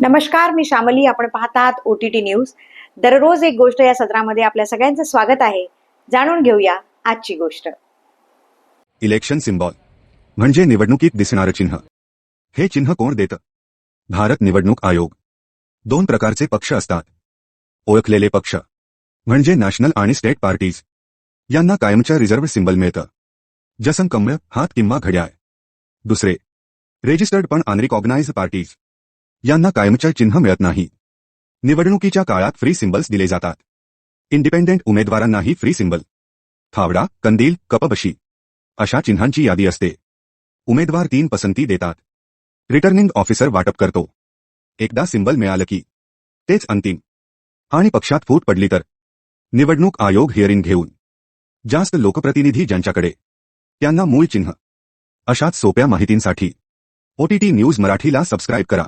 नमस्कार मी श्यामली आपण पाहतात ओ टी टी न्यूज दररोज एक गोष्ट या सत्रामध्ये आपल्या सगळ्यांचं स्वागत आहे. जाणून घेऊया आजची गोष्ट. Election symbol. म्हणजे निवडणुकीत दिसणारं चिन्ह. हे चिन्ह कोण देतं? भारत निवडणूक आयोग. दोन प्रकारचे पक्ष असतात. ओळखलेले पक्ष. म्हणजे नॅशनल आणि स्टेट पार्टीज. यांना कायमच्या रिझर्व्ह सिम्बल मिळतं. जसं कमळ हात किंवा घड्याळ. दुसरे. रेजिस्टर्ड पण अनरिकॉग्नाइज पार्टीज यांना कायमच्या चिन्ह मिळत नाही. निवडणुकीच्या काळात फ्री सिम्बल्स दिले जातात. इंडिपेंडेंट उमेदवारांनाही फ्री सिम्बल फावडा कंदील कपबशी अशा चिन्हांची यादी असते. उमेदवार तीन पसंती देतात. रिटर्निंग ऑफिसर वाटप करतो. एकदा सिंबल मिळालं की तेच अंतिम. आणि पक्षात फूट पडली तर निवडणूक आयोग हिअरिंग घेऊन. जास्त लोकप्रतिनिधी ज्यांच्याकडे त्यांना मूळ चिन्ह. अशाच सोप्या माहितींसाठी ओटीटी न्यूज मराठीला सबस्क्राईब करा.